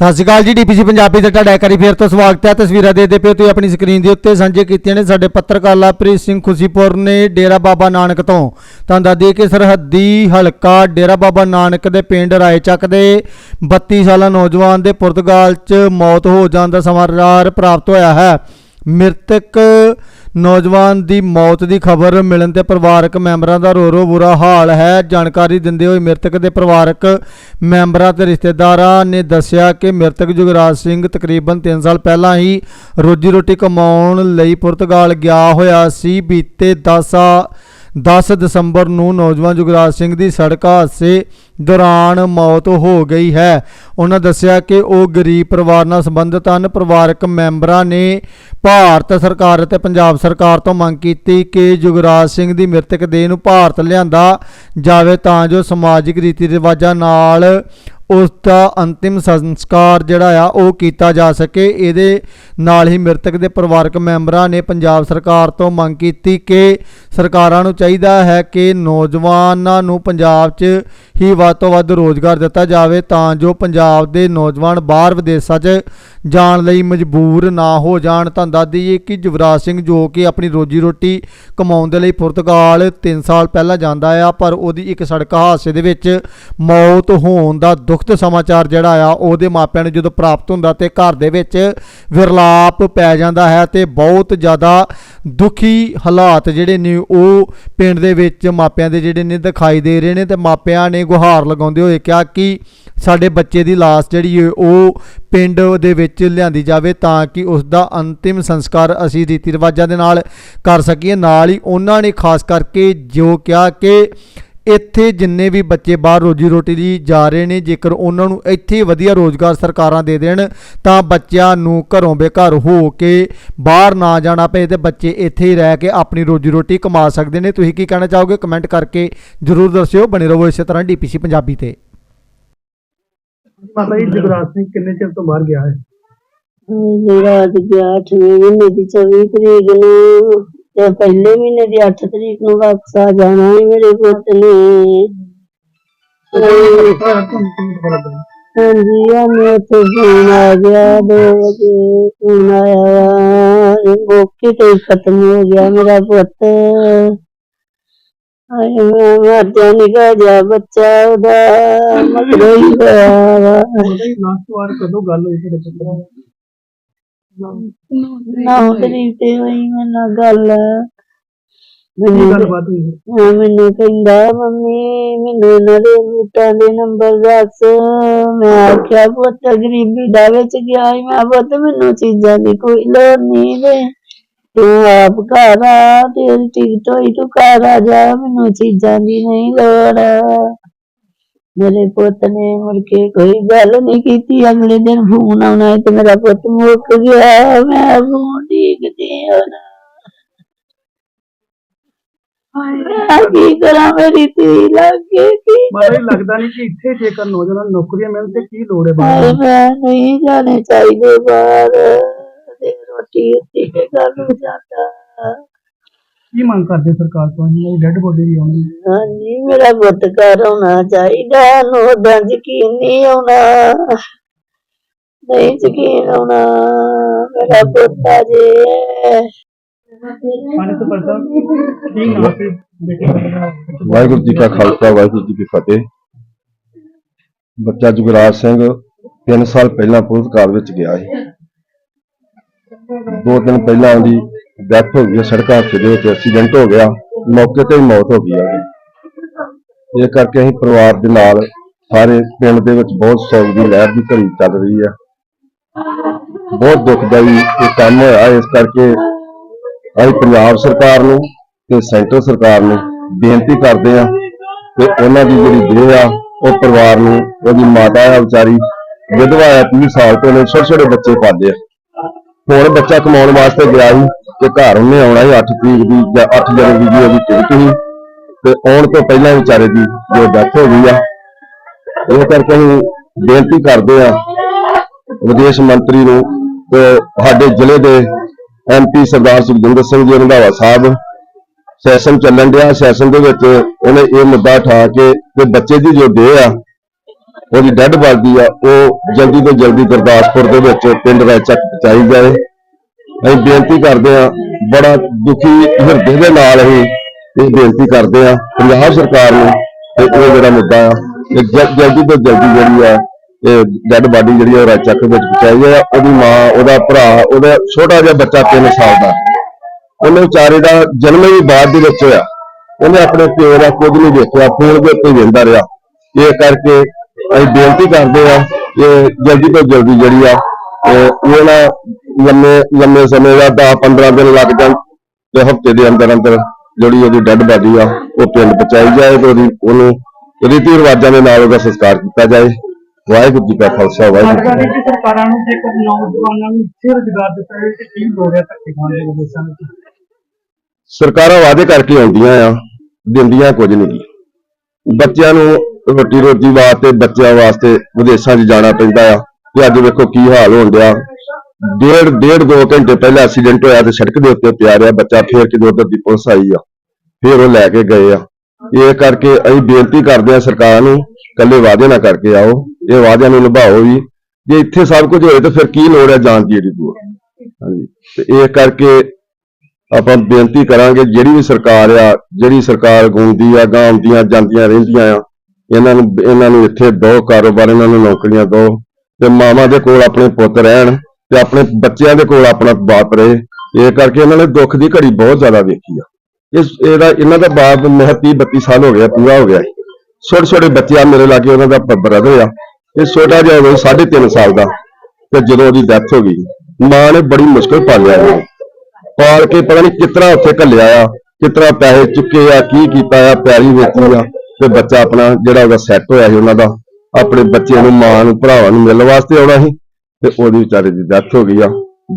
ਸਤਿ ਸ਼੍ਰੀ ਅਕਾਲ ਜੀ, ਡੀਪੀਸੀ ਪੰਜਾਬੀ ਤੇ ਤੁਹਾਡਾ ਇੱਕ ਵਾਰੀ ਫੇਰ ਤੋਂ ਸਵਾਗਤ ਹੈ। ਤਸਵੀਰਾਂ ਦੇਖਦੇ ਪਿਓ ਤੁਸੀਂ ਆਪਣੀ ਸਕਰੀਨ ਦੇ ਉੱਤੇ ਸਾਂਝੇ ਕੀਤੀਆਂ ਨੇ। ਸਾਡੇ ਪੱਤਰਕਾਰ ਲਾਪ੍ਰੀਤ ਸਿੰਘ ਖੁਸ਼ੀਪੁਰ ਨੇ ਡੇਰਾ ਬਾਬਾ ਨਾਨਕ ਤੋਂ। ਤਾਂ ਦੱਸਦੀ ਕਿ ਸਰਹੱਦੀ ਹਲਕਾ ਡੇਰਾ ਬਾਬਾ ਨਾਨਕ ਦੇ ਪਿੰਡ ਰਾਏਚੱਕ ਦੇ 32 ਸਾਲਾ ਨੌਜਵਾਨ ਦੇ ਪੁਰਤਗਾਲ 'ਚ ਮੌਤ ਹੋ ਜਾਣ ਦਾ ਸਮਾਚਾਰ ਪ੍ਰਾਪਤ ਹੋਇਆ ਹੈ। ਮ੍ਰਿਤਕ ਨੌਜਵਾਨ ਦੀ ਮੌਤ ਦੀ ਖਬਰ ਮਿਲਣ ਤੇ ਪਰਿਵਾਰਕ ਮੈਂਬਰਾਂ ਦਾ ਰੋ ਰੋ ਬੁਰਾ ਹਾਲ ਹੈ। ਜਾਣਕਾਰੀ ਦਿੰਦੇ ਹੋਏ ਮ੍ਰਿਤਕ ਦੇ ਪਰਿਵਾਰਕ ਮੈਂਬਰਾਂ ਤੇ ਰਿਸ਼ਤੇਦਾਰਾਂ ਨੇ ਦੱਸਿਆ ਕਿ ਮ੍ਰਿਤਕ ਜੁਗਰਾਜ ਸਿੰਘ ਤਕਰੀਬਨ 3 ਸਾਲ ਪਹਿਲਾਂ ਹੀ ਰੋਜੀ ਰੋਟੀ ਕਮਾਉਣ ਲਈ ਪੁਰਤਗਾਲ ਗਿਆ ਹੋਇਆ ਸੀ। ਬੀਤੇ 10 10 ਦਸੰਬਰ ਨੂੰ ਨੌਜਵਾਨ ਜੁਗਰਾਜ ਸਿੰਘ ਦੀ ਸੜਕ ਹਾਦਸੇ ਦੌਰਾਨ ਮੌਤ ਹੋ ਗਈ ਹੈ। ਉਹਨਾਂ ਦੱਸਿਆ ਕਿ ਉਹ ਗਰੀਬ ਪਰਿਵਾਰ ਨਾਲ ਸੰਬੰਧਿਤ ਹਨ। ਪਰਿਵਾਰਕ ਮੈਂਬਰਾਂ ਨੇ ਭਾਰਤ ਸਰਕਾਰ ਅਤੇ ਪੰਜਾਬ ਸਰਕਾਰ ਤੋਂ ਮੰਗ ਕੀਤੀ ਕਿ ਜੁਗਰਾਜ ਸਿੰਘ ਦੀ ਮ੍ਰਿਤਕ ਦੇਹ ਨੂੰ ਭਾਰਤ ਲਿਆਂਦਾ ਜਾਵੇ ਤਾਂ ਜੋ ਸਮਾਜਿਕ ਰੀਤੀ ਰਿਵਾਜਾਂ ਨਾਲ ਉਸ ਦਾ ਅੰਤਿਮ ਸੰਸਕਾਰ ਜਿਹੜਾ ਆ, ਉਹ ਕੀਤਾ ਜਾ ਸਕੇ। ਇਹਦੇ ਨਾਲ ਹੀ ਮ੍ਰਿਤਕ ਦੇ ਪਰਿਵਾਰਕ ਮੈਂਬਰਾਂ ਨੇ ਪੰਜਾਬ ਸਰਕਾਰ ਤੋਂ ਮੰਗ ਕੀਤੀ ਕਿ ਸਰਕਾਰਾਂ ਨੂੰ ਚਾਹੀਦਾ ਹੈ ਕਿ ਨੌਜਵਾਨਾਂ ਨੂੰ ਪੰਜਾਬ 'ਚ ਹੀ ਵੱਧ ਤੋਂ ਵੱਧ ਰੋਜ਼ਗਾਰ ਦਿੱਤਾ ਜਾਵੇ, ਤਾਂ ਜੋ ਪੰਜਾਬ ਦੇ ਨੌਜਵਾਨ ਬਾਹਰ ਵਿਦੇਸ਼ਾਂ 'ਚ ਜਾਣ ਲਈ ਮਜਬੂਰ ਨਾ ਹੋ ਜਾਣ। ਤਾਂ ਦੱਸਦੀ ਹੈ ਕਿ ਯੁਵਰਾਜ ਸਿੰਘ ਜੋ ਕਿ ਆਪਣੀ ਰੋਜੀ ਰੋਟੀ ਕਮਾਉਣ ਦੇ ਲਈ ਪੁਰਤਗਾਲ 3 ਸਾਲ ਪਹਿਲਾਂ ਜਾਂਦਾ ਆ, ਪਰ ਉਹਦੀ ਇੱਕ ਸੜਕ ਹਾਦਸੇ ਦੇ ਵਿੱਚ ਮੌਤ ਹੋਣ ਦਾ ਦੁੱਖ ਦੁਖਦ ਸਮਾਚਾਰ ਜਿਹੜਾ ਆ, ਉਹਦੇ ਮਾਪਿਆਂ ਨੂੰ ਜਦੋਂ ਪ੍ਰਾਪਤ ਹੁੰਦਾ ਤੇ ਘਰ ਦੇ ਵਿੱਚ ਵਿਰਲਾਪ ਪੈ ਜਾਂਦਾ ਹੈ ਤੇ ਬਹੁਤ ਜ਼ਿਆਦਾ ਦੁਖੀ ਹਾਲਾਤ ਜਿਹੜੇ ਨੇ ਉਹ ਪਿੰਡ ਦੇ ਵਿੱਚ ਮਾਪਿਆਂ ਦੇ ਜਿਹੜੇ ਨੇ ਦਿਖਾਈ ਦੇ ਰਹੇ ਨੇ ਤੇ ਮਾਪਿਆਂ ਨੇ ਗੁਹਾਰ ਲਗਾਉਂਦੇ ਹੋਏ ਕਿਹਾ ਕਿ ਸਾਡੇ ਬੱਚੇ ਦੀ ਲਾਸ਼ ਜਿਹੜੀ ਹੈ ਉਹ ਪਿੰਡ ਦੇ ਵਿੱਚ ਲਿਆਂਦੀ ਜਾਵੇ ਤਾਂ ਕਿ ਉਸ ਦਾ ਅੰਤਿਮ ਸੰਸਕਾਰ ਅਸੀਂ ਰੀਤੀ ਰਿਵਾਜਾਂ ਦੇ ਨਾਲ ਕਰ ਸਕੀਏ। ਨਾਲ ਹੀ ਉਹਨਾਂ ਨੇ ਖਾਸ ਕਰਕੇ ਜੋ ਕਿਹਾ ਕਿ ਇੱਥੇ ਜਿੰਨੇ ਵੀ ਬੱਚੇ ਬਾਹਰ ਰੋਜੀ ਰੋਟੀ ਲਈ ਜਾ ਰਹੇ ਨੇ ਜੇਕਰ ਉਹਨਾਂ ਨੂੰ ਇੱਥੇ ਵਧੀਆ ਰੋਜ਼ਗਾਰ ਸਰਕਾਰਾਂ ਦੇ ਦੇਣ ਤਾਂ ਬੱਚਿਆਂ ਨੂੰ ਘਰੋਂ ਬੇਘਰ ਹੋ ਕੇ ਬਾਹਰ ਨਾ ਜਾਣਾ ਪਏ ਤੇ ਬੱਚੇ ਇੱਥੇ ਹੀ ਰਹਿ ਕੇ ਆਪਣੀ ਰੋਜੀ ਰੋਟੀ ਕਮਾ ਸਕਦੇ ਨੇ। ਤੁਸੀਂ ਕੀ ਕਹਿਣਾ ਚਾਹੋਗੇ? ਕਮੈਂਟ ਕਰਕੇ ਜਰੂਰ ਦੱਸਿਓ। ਬਣੇ ਰਹੋ ਇਸੇ ਤਰ੍ਹਾਂ ਡੀਪੀਸੀ ਪੰਜਾਬੀ ਤੇ। ਮਾਤਾ ਜੀ ਜਗਰਾਜ ਸਿੰਘ ਕਿੰਨੇ ਚਿਰ ਤੋਂ ਬਾਹਰ ਗਿਆ ਹੈ? ਮੇਰਾ ਅੱਜ ਗਿਆ 8ਵੇਂ ਮਹੀਨੇ ਦੀ 24 ਤਰੀਕ ਨੂੰ। ਤੇ ਪਹਿਲੇ ਮਹੀਨੇ ਦੀ 8 ਤਰੀਕ ਨੂੰ ਵਾਪਸ ਆ ਜਾਣਾ ਹੈ ਮੇਰੇ ਪੁੱਤ ਨੇ। ਹਾਂਜੀ ਆ ਮੈਂ ਤੇ ਫੋਨ ਆ ਗਿਆ 2 ਵਜੇ ਫੋਨ ਆਇਆ ਮੌਕੇ ਤੇ ਖਤਮ ਹੋ ਗਿਆ ਮੇਰਾ ਪੁੱਤ। ਆਏ ਮੈਂ ਮਰ ਜਾ ਨਿਕਾ ਜਾ ਬੱਚਾ ਉਹਦਾ ਮਗਰੋਂ ਹੀ ਹੋਇਆ ਵਾ। ਲਾਸਟ ਵਾਰ ਕਦੋਂ ਗੱਲ ਹੋਈ ਤੇਰੇ ਪੁੱਤਰ ਨਾ ਤਰੀਕ ਤੇ ਹੋਈ ਮੇਰੇ ਨਾਲ ਗੱਲ ਮੈਨੂੰ ਗੱਲਬਾਤ ਹੋਈ ਹੈ? ਹਾਂ, ਮੈਨੂੰ ਕਹਿੰਦਾ ਮੰਮੀ ਮੈਨੂੰ ਇਹਨਾਂ ਦੇ ਬੂਟਾਂ ਦੇ ਨੰਬਰ ਦੱਸ। ਮੈਂ ਆਖਿਆ ਪੁੱਤ ਗਰੀਬੀ ਦਾ ਵਿੱਚ ਗਿਆ ਸੀ। ਮੈਂ ਪੁੱਤ ਮੈਨੂੰ ਚੀਜ਼ਾਂ ਦੀ ਕੋਈ ਲੋੜ ਨਹੀਂ ਤੇ ਤੂੰ ਆਪ ਘਰ ਆ ਤੇਰੀ ਟਿਕਟ ਹੋਈ ਤੂੰ ਘਰ ਆ ਜਾ। ਮੈਨੂੰ ਚੀਜ਼ਾਂ ਦੀ ਨਹੀਂ ਲੋੜ। ਮੇਰੇ ਪੁੱਤ ਨੇ ਮੁੜ ਕੇ ਕੋਈ ਗੱਲ ਨਹੀਂ ਕੀਤੀ। ਅਗਲੇ ਦਿਨ ਫੋਨ ਆਉਣਾ ਤੇ ਮੇਰਾ ਪੁੱਤ ਮੁੱਕ ਗਿਆ। ਮੈਂ ਫੋਨ ਡੀਕਦੀ ਹੁਣ ਮੈਂ ਕੀ ਕਰਾਂ? ਮੇਰੀ ਧੀ ਲੱਗੇ ਕੀ ਜੀ ਲੱਗਦਾ ਨਹੀਂ ਕਿ ਇੱਥੇ ਜੇਕਰ ਨੌਜਵਾਨਾਂ ਨੂੰ ਨੌਕਰੀਆਂ ਮਿਲਣ ਤੇ ਕੀ ਲੋੜ ਹੈ ਹਾਏ ਬਾਹਰ ਮੈਂ ਨਹੀਂ ਜਾਣੇ ਚਾਹੀਦੇ ਬਾਹਰ। ਤੇ ਰੋਟੀ ਉੱਤੇ ਘਰ ਨੂੰ ਜਾਂਦਾ। ਕੀ ਮੰਗ ਕਰਦੇ ਸਰਕਾਰ ਤੋਂ? ਇਹਨਾਂ ਦੀ ਡੈੱਡ ਬੋਡੀ ਵੀ ਆਉਣੀ ਹਾਂਜੀ ਮੇਰਾ ਘਰ ਆਉਣਾ ਚਾਹੀਦਾ ਨੂੰ ਉਦਾਂ ਯਕੀਨ ਨਹੀਂ ਆਉਣਾ ਨਹੀਂ ਯਕੀਨ ਆਉਣਾ ਮੇਰਾ ਪੁੱਤ ਆ ਜੇ ਪਾਣੀ ਤੋਂ ਪਰਦਾ ਕੀ ਨਾਮ ਤੇ ਬੇਟੇ ਦਾ? ਵਾਹਿਗੁਰੂ ਜੀ ਕਾ ਖਾਲਸਾ ਵਾਹਿਗੁਰੂ ਜੀ ਕੀ ਫਤਿਹ। ਬੱਚਾ ਜੁਗਰਾਜ ਸਿੰਘ 3 ਸਾਲ ਪਹਿਲਾਂ ਪੁਰਤਗਾਲ ਵਿੱਚ ਗਿਆ ਸੀ। ਦੋ ਦਿਨ ਪਹਿਲਾਂ ਉਹਦੀ ਡੈਥ ਹੋ ਗਈ ਹੈ, ਸੜਕ ਹਾਦਸੇ ਦੇ ਵਿੱਚ ਐਕਸੀਡੈਂਟ ਹੋ ਗਿਆ ਮੌਕੇ ਤੇ ਹੀ ਮੌਤ ਹੋ ਗਈ ਹੈ ਉਹਦੀ। ਇਹ ਕਰਕੇ ਅਸੀਂ ਪਰਿਵਾਰ ਦੇ ਨਾਲ ਸਾਰੇ ਪਿੰਡ ਦੇ ਵਿੱਚ ਬਹੁਤ ਸੋਗ ਦੀ ਲਹਿਰ ਦੀ ਘੜੀ ਚੱਲ ਰਹੀ ਹੈ ਬਹੁਤ ਦੁਖਦਾਈ ਇਹ ਕੰਮ ਹੋਇਆ ਇਸ ਕਰਕੇ ਅਸੀਂ ਪੰਜਾਬ ਸਰਕਾਰ ਨੂੰ ਤੇ ਸੈਂਟਰ ਸਰਕਾਰ ਨੂੰ ਬੇਨਤੀ ਕਰਦੇ ਆ ਕਿ ਉਹਨਾਂ ਦੀ ਜਿਹੜੀ ਦੇਹ ਆ ਉਹ ਪਰਿਵਾਰ ਨੂੰ ਉਹਦੀ ਮਾਤਾ ਆ ਵਿਚਾਰੀ ਵਿਧਵਾ ਆ 30 ਸਾਲ ਤੋਂ ਨੇ ਛੋਟੇ ਛੋਟੇ ਬੱਚੇ ਪਾਲੇ ਆ ਹੁਣ ਬੱਚਾ ਕਮਾਉਣ ਵਾਸਤੇ ਗਿਆ ਸੀ ਤੇ ਘਰ ਉਹਨੇ ਆਉਣਾ ਸੀ 8 ਤਰੀਕ ਦੀ ਜਾਂ 8 ਜਨਵਰੀ ਦੀ ਉਹਦੀ ਟਿਕਟ ਸੀ। ਤੇ ਆਉਣ ਤੋਂ ਪਹਿਲਾਂ ਵਿਚਾਰੇ ਦੀ ਜੋ ਡੈਥ ਹੋ ਗਈ ਆ। ਇਹ ਕਰਕੇ ਅਸੀਂ ਬੇਨਤੀ ਕਰਦੇ ਆ ਵਿਦੇਸ਼ ਮੰਤਰੀ ਨੂੰ ਤੇ ਸਾਡੇ ਜ਼ਿਲ੍ਹੇ ਦੇ ਐਮਪੀ ਸਰਦਾਰ ਸੁਖਜਿੰਦਰ ਸਿੰਘ ਜੀ, ਰੰਧਾਵਾ ਸਾਹਿਬ, ਸੈਸ਼ਨ ਚੱਲਣ ਡਿਆ। ਸੈਸ਼ਨ ਦੇ ਵਿੱਚ ਉਹਨੇ ਇਹ ਮੁੱਦਾ ਉਠਾ ਕੇ ਕਿ ਬੱਚੇ ਦੀ ਜੋ ਦੇਹ ਆ, ਉਹਦੀ ਡੈੱਡ ਬਾਡੀ ਆ, ਉਹ ਜਲਦੀ ਤੋਂ ਜਲਦੀ ਗੁਰਦਾਸਪੁਰ ਦੇ ਵਿੱਚ ਪਿੰਡ ਰਾਏਚੱਕ ਪਹੁੰਚਾਈ ਜਾਏ। ਅਸੀਂ ਬੇਨਤੀ ਕਰਦੇ ਆ ਬੜਾ ਦੁਖੀ ਹਿਰਦੇ ਦੇ ਨਾਲ ਅਸੀਂ ਇਹ ਬੇਨਤੀ ਕਰਦੇ ਆ ਪੰਜਾਬ ਸਰਕਾਰ ਨੂੰ ਤੇ ਇਹ ਜਿਹੜਾ ਮੁੱਦਾ ਆ, ਇਹ ਜਲਦੀ ਤੋਂ ਜਲਦੀ ਜਿਹੜੀ ਆ, ਇਹ ਡੈੱਡ ਬਾਡੀ ਜਿਹੜੀ ਆ, ਉਹ ਵਿੱਚ ਪਹੁੰਚਾਈ ਜਾਏ ਉਹਦੀ ਮਾਂ, ਉਹਦਾ ਭਰਾ, ਉਹਦਾ ਛੋਟਾ ਜਿਹਾ ਬੱਚਾ 3 ਸਾਲ ਦਾ। ਉਹਨੇ ਵਿਚਾਰੇ ਦਾ ਜਨਮ ਹੀ ਬਾਅਦ ਦੇ ਵਿੱਚ ਹੋਇਆ। ਉਹਨੇ ਆਪਣੇ ਪਿਓ ਦਾ ਕੁਝ ਨਹੀਂ ਦੇਖਿਆ, ਫੋਨ ਦੇ ਉੱਤੇ ਵੇਖਦਾ ਰਿਹਾ। ਇਹ ਕਰਕੇ ਅਸੀਂ ਬੇਨਤੀ ਕਰਦੇ ਆ ਕਿ ਜਲਦੀ ਤੋਂ ਜਲਦੀ ਜਿਹੜੀ ਆ ਉਹਨਾਂ ਲੰਮੇ ਲੰਮੇ ਸਮੇਂ ਦਾ 10 15 ਦਿਨ ਲੱਗ ਜਾਣ ਤੇ ਹਫ਼ਤੇ ਦੇ ਅੰਦਰ ਅੰਦਰ ਜਿਹੜੀ ਉਹਦੀ ਡੈੱਡ ਬਾਡੀ ਆ ਉਹ ਪਿੰਡ ਪਹੁੰਚਾਈ ਜਾਏ ਤੇ ਉਹਦੀ ਉਹਨੂੰ ਰੀਤੀ ਰਿਵਾਜਾਂ ਦੇ ਨਾਲ ਉਹਦਾ ਸੰਸਕਾਰ ਕੀਤਾ ਜਾਏ। ਵਾਹਿਗੁਰੂ ਜੀ ਕਾ ਖਾਲਸਾ ਵਾਹਿਗੁਰੂ ਜੀ ਕੀ ਸਰਕਾਰੀ ਨੂੰ ਜੇਕਰ ਨੌਜਵਾਨਾਂ ਨੂੰ ਇੱਥੇ ਰੁਜ਼ਗਾਰ ਦਿੱਤਾ ਜਾਵੇ ਤੇ ਕੀ ਹੈ ਧੱਕੇ ਖਾਣ ਦੇ ਵਿਦੇਸ਼ਾਂ ਵਿੱਚ। ਸਰਕਾਰਾਂ ਵਾਅਦੇ ਕਰਕੇ ਆਉਂਦੀਆਂ ਆ ਦਿੰਦੀਆਂ ਕੁਝ ਨਹੀਂ। ਬੱਚਿਆਂ ਨੂੰ ਰੋਟੀ ਰੋਟੀ ਵਾਸਤੇ ਬੱਚਿਆਂ ਵਾਸਤੇ ਵਿਦੇਸ਼ਾਂ 'ਚ ਜਾਣਾ ਪੈਂਦਾ ਆ ਤੇ ਅੱਜ ਵੇਖੋ ਕੀ ਹਾਲ ਹੋਣ ਡਿਆ। ਡੇਢ ਡੇਢ ਦੋ ਘੰਟੇ ਪਹਿਲਾਂ ਐਕਸੀਡੈਂਟ ਹੋਇਆ ਤੇ ਸੜਕ ਦੇ ਉੱਤੇ ਪਿਆ ਰਿਹਾ, ਬੱਚਾ ਫੇਰ ਕਿਤੇ ਉਧਰ ਦੀ ਪੁਲਿਸ ਆਈ ਆ। ਫੇਰ ਉਹ ਲੈ ਕੇ ਗਏ ਆ। ਇਹ ਕਰਕੇ ਅਸੀਂ ਬੇਨਤੀ ਕਰਦੇ ਆ ਸਰਕਾਰ ਨੂੰ ਕੱਲੇ ਵਾਅਦੇ ਨਾ ਕਰਕੇ ਆਓ। ਇਹ ਵਾਅਦਿਆਂ ਨੂੰ ਨਿਭਾਓ ਵੀ। ਜੇ ਇੱਥੇ ਸਭ ਕੁਝ ਹੋਏ ਤਾਂ ਫਿਰ ਕੀ ਲੋੜ ਹੈ ਜਾਣ ਦੀ ਜਿਹੜੀ ਦੂਰ ਹਾਂਜੀ। ਤੇ ਇਹ ਕਰਕੇ ਆਪਾਂ ਬੇਨਤੀ ਕਰਾਂਗੇ, ਜਿਹੜੀ ਵੀ ਸਰਕਾਰ ਆ, ਜਿਹੜੀ ਸਰਕਾਰ ਗੁੰਦੀ ਆ ਗਾਉਂਦੀਆਂ ਜਾਂਦੀਆਂ ਰਹਿੰਦੀਆਂ ਆ, ਇਹਨਾਂ ਨੂੰ ਇਹਨਾਂ ਨੂੰ ਇੱਥੇ ਦੋ ਕਾਰੋਬਾਰ, ਇਹਨਾਂ ਨੂੰ ਨੌਕਰੀਆਂ ਦੋ। ਤੇ ਮਾਵਾਂ ਦੇ ਕੋਲ ਆਪਣੇ ਪੁੱਤ ਰਹਿਣ। ਤੇ ਆਪਣੇ ਬੱਚਿਆਂ ਦੇ ਕੋਲ ਆਪਣਾ ਬਾਪ ਰਹੇ। ਇਹ ਕਰਕੇ ਇਹਨਾਂ ਨੇ ਦੁੱਖ ਦੀ ਘੜੀ ਬਹੁਤ ਜ਼ਿਆਦਾ ਵੇਖੀ ਆ। ਇਸ ਇਹਦਾ ਇਹਨਾਂ ਦਾ ਬਾਪ ਮੇਰਾ 30 32 ਸਾਲ ਹੋ ਗਿਆ, ਪੂਰਾ ਹੋ ਗਿਆ। ਛੋਟੇ ਛੋਟੇ ਬੱਚਿਆਂ ਮੇਰੇ ਲਾਗੇ ਉਹਨਾਂ ਦਾ ਬ੍ਰਦਰ ਆ। ਇਹ ਛੋਟਾ ਜਿਹਾ ਹੋਵੇ 3.5 ਸਾਲ ਦਾ। ਤੇ ਜਦੋਂ ਉਹਦੀ ਡੈਥ ਹੋ ਗਈ, ਮਾਂ ਨੇ ਬੜੀ ਮੁਸ਼ਕਲ ਪਾਲਿਆ ਇਹਨੂੰ। ਪਾਲ ਕੇ ਪਤਾ ਨਹੀਂ ਕਿਤਨਾ ਉੱਥੇ ਘੱਲਿਆ ਆ, ਕਿਤਨਾ ਪੈਸੇ ਚੁੱਕੇ ਆ, ਕੀ ਕੀਤਾ ਆ ਪਿਆਰੀ ਵੇਚੀ ਆ। ਤੇ ਬੱਚਾ ਆਪਣਾ ਜਿਹੜਾ ਉਹਦਾ ਸੈੱਟ ਹੋਇਆ ਸੀ ਉਹਨਾਂ ਦਾ, ਆਪਣੇ ਬੱਚਿਆਂ ਨੂੰ, ਮਾਂ ਨੂੰ, ਭਰਾਵਾਂ ਨੂੰ ਮਿਲਣ ਵਾਸਤੇ ਆਉਣਾ ਸੀ। ਤੇ ਉਹਦੀ ਵਿਚਾਰੇ ਦੀ ਡੈਥ ਹੋ ਗਈ ਆ।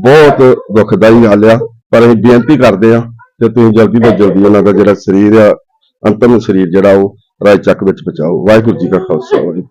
ਬਹੁਤ ਦੁਖਦਾਈ ਗੱਲ ਆ, ਪਰ ਅਸੀਂ ਬੇਨਤੀ ਕਰਦੇ ਆ ਕਿ ਤੁਸੀਂ ਜਲਦੀ ਤੋਂ ਜਲਦੀ ਉਹਨਾਂ ਦਾ ਜਿਹੜਾ ਸਰੀਰ ਆ, ਅੰਤਮ ਸਰੀਰ ਜਿਹੜਾ ਉਹ ਰਾਏ ਚੱਕ ਵਿੱਚ ਬਚਾਓ ਵਾਹਿਗੁਰੂ ਜੀ ਕਾ ਖਾਲਸਾ, ਵਾਹਿਗੁਰੂ